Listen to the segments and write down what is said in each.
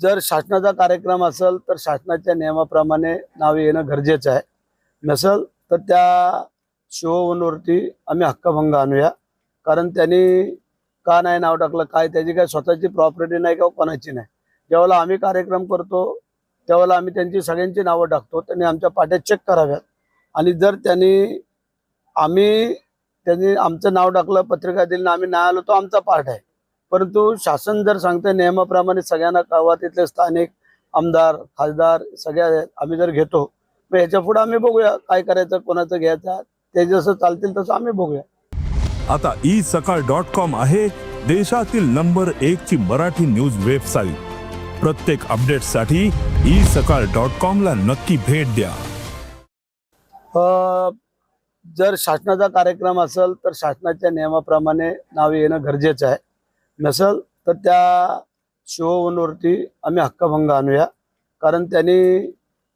जर शासनाचा कार्यक्रम असेल तर शासनाच्या नियमाप्रमाणे नाव येणं गरजेचं आहे. नसेल तर त्या शिववनवरती आम्ही हक्कभंग आणूया. कारण त्यांनी का नाही नाव टाकलं काय त्याची काय स्वतःची प्रॉपर्टी नाही किंवा कोणाची नाही. ज्यावेळेला आम्ही कार्यक्रम करतो त्यावेळेला आम्ही त्यांची सगळ्यांची नावं टाकतो त्यांनी आमच्या पाट्या चेक कराव्यात. आणि जर त्यांनी आम्ही त्यांनी आमचं नाव टाकलं पत्रिका दिली आम्ही नाही आलो तो आमचा पार्ट आहे. परंतु शासन जर सांगतं नियमाप्रमाणे सगळ्यांना कळवा तिथले स्थानिक आमदार खासदार सगळ्या. आम्ही जर घेतो मग ह्याच्या पुढे आम्ही बघूया काय करायचं कोणाचं घ्यायचं ते जसं चालतील तसं आम्ही बघूया. आता ई सकाळ डॉट कॉम आहे देशातील नंबर एक ची मराठी न्यूज वेबसाईट. प्रत्येक अपडेटसाठी ई सकाळ डॉट कॉम ला नक्की भेट द्या. जर शासनाचा कार्यक्रम असेल तर शासनाच्या नियमाप्रमाणे नाव येणं गरजेचं आहे. नसेल तर त्या शिववनवरती आम्ही हक्कभंग आणूया. कारण त्यांनी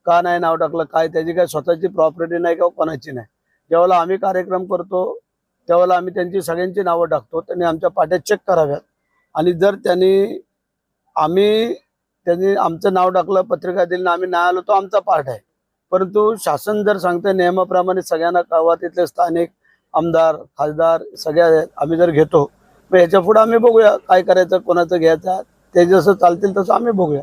का नाही नाव टाकलं काय त्याची काय स्वतःची प्रॉपर्टी नाही किंवा कोणाची नाही. ज्यावेळेला आम्ही कार्यक्रम करतो त्यावेळेला आम्ही त्यांची सगळ्यांची नावं टाकतो त्यांनी आमच्या पाट्या चेक कराव्यात. आणि जर त्यांनी आम्ही त्यांनी आमचं नाव टाकलं पत्रिका दिली आम्ही नाही आलो तो आमचा पार्ट आहे. परंतु शासन जर सांगतं नियमाप्रमाणे सगळ्यांना कळवा तिथले स्थानिक आमदार खासदार सगळ्या आहेत. आम्ही जर घेतो याच्यापुढे आम्ही बघूया काय करायचं कोणाचं घ्यायचं ते जसं चालतील तसं आम्ही बघूया.